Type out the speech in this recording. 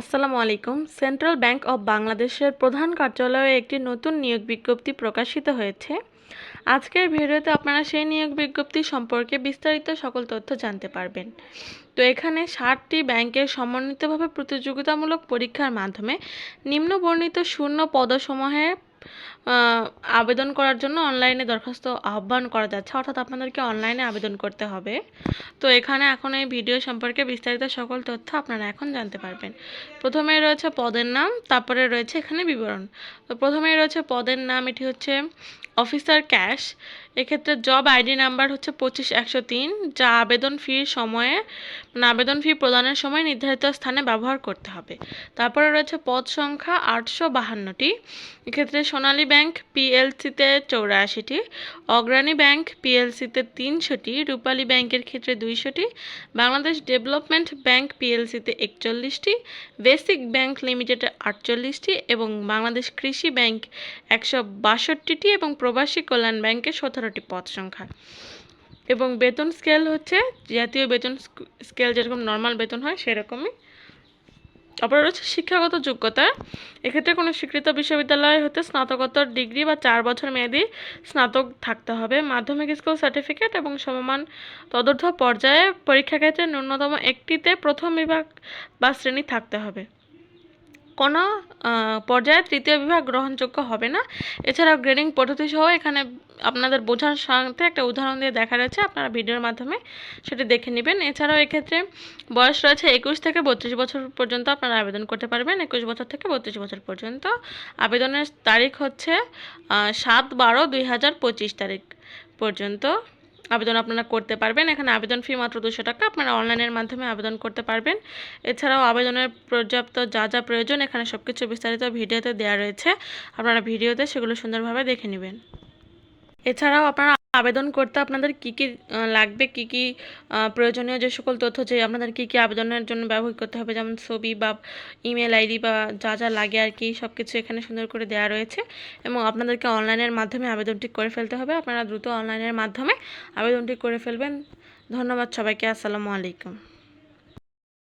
আসসালামু আলাইকুম। Central bank of বাংলাদেশের প্রধান কার্যালয়ে একটি নতুন নিয়োগ বিজ্ঞপ্তি প্রকাশিত হয়েছে। আজকের ভিডিওতে আপনারা সেই নিয়োগ বিজ্ঞপ্তি সম্পর্কে বিস্তারিত সকল তথ্য জানতে পারবেন। তো এখানে ষাটটি ব্যাংকের সমন্বিতভাবে প্রতিযোগিতামূলক পরীক্ষার মাধ্যমে নিম্নবর্ণিত শূন্য পদসমূহে আবেদন করার জন্য অনলাইনে দরখাস্ত আহ্বান করা যাচ্ছে। অর্থাৎ আপনাদেরকে অনলাইনে আবেদন করতে হবে। তো এখানে এখন এই ভিডিও সম্পর্কে বিস্তারিত সকল তথ্য আপনারা এখন জানতে পারবেন। প্রথমে রয়েছে পদের নাম, তারপরে রয়েছে এখানে বিবরণ। তো প্রথমেই রয়েছে পদের নাম, এটি হচ্ছে অফিসার ক্যাশ এক্ষেত্রে জব আইডি নাম্বার হচ্ছে পঁচিশ একশো তিন, যা আবেদন ফির সময়ে মানে আবেদন ফি প্রদানের সময় নির্ধারিত স্থানে ব্যবহার করতে হবে। তারপরে রয়েছে পদ সংখ্যা আটশো বাহান্নটি। এক্ষেত্রে সোনালী ব্যাংক পিএলসিতে চৌরাশিটি, অগ্রণী ব্যাংক পিএলসিতে তিনশোটি, রূপালী ব্যাংকের ক্ষেত্রে দুইশোটি, বাংলাদেশ ডেভেলপমেন্ট ব্যাংক পিএলসিতে একচল্লিশটি, বেসিক ব্যাংক লিমিটেডে আটচল্লিশটি এবং বাংলাদেশ কৃষি ব্যাংক একশো বাষট্টিটি এবং প্রবাসী কল্যাণ ব্যাংকে সতেরোটি পদ সংখ্যা। এবং বেতন স্কেল হচ্ছে, জাতীয় বেতন স্কেল যেরকম নর্মাল বেতন হয় সেরকমই। তারপরে রয়েছে শিক্ষাগত যোগ্যতা। এক্ষেত্রে কোনো স্বীকৃত বিশ্ববিদ্যালয় হতে স্নাতকোত্তর ডিগ্রি বা চার বছর মেয়াদি স্নাতক থাকতে হবে। মাধ্যমিক স্কুল সার্টিফিকেট এবং সমমান তদর্থ পর্যায়ে পরীক্ষা ক্ষেত্রে ন্যূনতম একটিতে প্রথম বিভাগ বা শ্রেণি থাকতে হবে। কোনো পর্যায়ে তৃতীয় বিভাগ গ্রহণযোগ্য হবে না। এছাড়াও গ্রেডিং পদ্ধতি সহ এখানে আপনাদের বোঝার সাথে একটা উদাহরণ দিয়ে দেখা রয়েছে আপনারা ভিডিওর মাধ্যমে সেটি দেখে নেবেন। এছাড়াও এক্ষেত্রে বয়স রয়েছে একুশ থেকে বত্রিশ বছর পর্যন্ত আপনারা আবেদন করতে পারবেন। একুশ বছর থেকে বত্রিশ বছর পর্যন্ত। আবেদনের তারিখ হচ্ছে সাত বারো দুই হাজার পঁচিশ তারিখ পর্যন্ত। আবেদন আপনারা করতে পারবেন। এখানে আবেদন ফি মাত্র দুশো টাকা। আপনারা অনলাইনের মাধ্যমে আবেদন করতে পারবেন। এছাড়াও আবেদনের পর্যাপ্ত যা যা প্রয়োজন, এখানে সব কিছু বিস্তারিত ভিডিওতে দেওয়া রয়েছে। আপনারা ভিডিওতে সেগুলো সুন্দরভাবে দেখে নেবেন। এছাড়াও আপনারা আবেদন করতে আপনাদের কি কি লাগবে? কি কি প্রয়োজনীয় যে সকল তথ্য, যে আপনাদের কি কি আবেদনের জন্য ব্যবহার করতে হবে? যেমন ছবি বা ইমেল আইডি বা যা যা লাগে আর কি সব কিছু এখানে সুন্দর করে দেওয়া রয়েছে। এবং আপনাদেরকে অনলাইনের মাধ্যমে আবেদনটি করে ফেলতে হবে। আপনারা দ্রুত অনলাইনের মাধ্যমে আবেদনটি করে ফেলবেন। ধন্যবাদ সবাইকে। আসসালামু আলাইকুম।